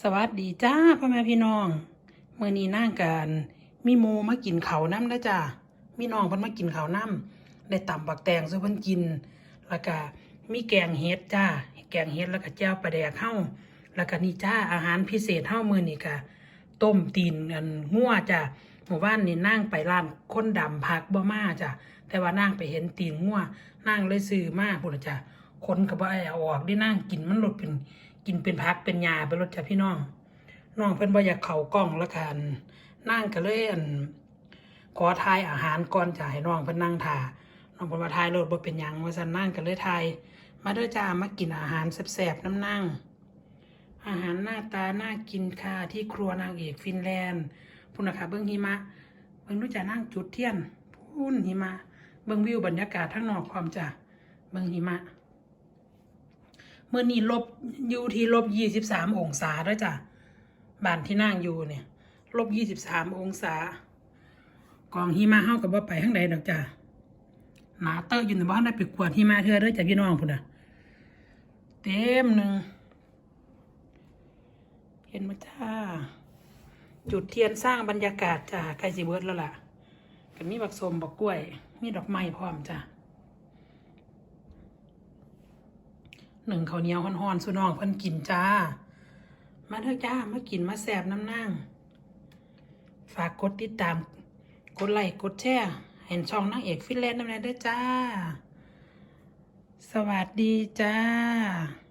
สวัสดีจ้าพ่อแม่พี่น้องเมื่อนี้นั่งกันมีโมมากินเขาน้ำได้อจ้ามีน้องเพิ่นมากินเขาน้ำได้ต่ำบักแตงซื้อเพิ่นกิน แล้วก็มีแกงเห็ดจ้าแกงเห็ดแล้วก็แจ่วปลาแดกเฮาแล้วก็นี่จ้าอาหารพิเศษเฮามือนี้ก็ต้มตีนอันงัวจ้าหมู่บ้านนี่นั่งไปร้านคนดำผักบ่มาจ้าแต่ว่านั่งไปเห็นตีนงัวนั่งเลยซื้อมาพุ่นจ้าคนก็บ่ให้เอาออกได้นั่งกินมันหลดเป็น กินเป็นพักเป็นยาไปรถจ้ะพี่น้องน้องเพิ่นบ่อยากเข้ากล้องแล้วกันนั่งก็เลยอันขอทายอาหารก่อนจะให้น้องเพิ่นนั่งทาน้องเพิ่นว่าทายรถบ่เป็นหยังว่าซั่นนั่งก็เลยทายมาเด้อจ้ามากินอาหารแซ่บๆน้ำนั่งอาหารหน้าตาน่ากินค่ะที่ครัวนางเอกฟินแลนด์พุ่นนะคะเบิ่งหิมะเบิ่งรู้จักนั่งจุดเทียนพุ่นหิมะเบิ่งวิวบรรยากาศทั้งนอกความจ้ะเบิ่งหิมะ มื่อนี้ลบอยู่ที่ลบยี่สิบสามองศาแล้วยจ้ะบ้านที่นั่งอยู่เนี่ยลบยี่สิบสามองศากองหิมะเฮากับว่าไปข้างใดดอกจ้ะหนาเตอร์อยู่ในบ้านได้ไปกวาดหิมะเธอเด้อจ้ะพี่น้องพุ่นน่ะเต็มหนึ่งเห็นไหมจ้า จุดเทียนสร้างบรรยากาศจ้ะใกล้สิเบิร์ดแล้วล่ะก็มีบักสมบักกล้วย มีดอกไม้พร้อมจ้ะ หนึ่งข้าวเหนียวห่อนๆสุน้องเพิ่นกินจ้า มาเถอะจ้ามากินมาแสบน้ำนั่งฝากกดติดตาม กดไลค์กดแชร์เห็นช่องนางเอกฟินแลนด์น้ำแน่เด้อจ้า สวัสดีจ้า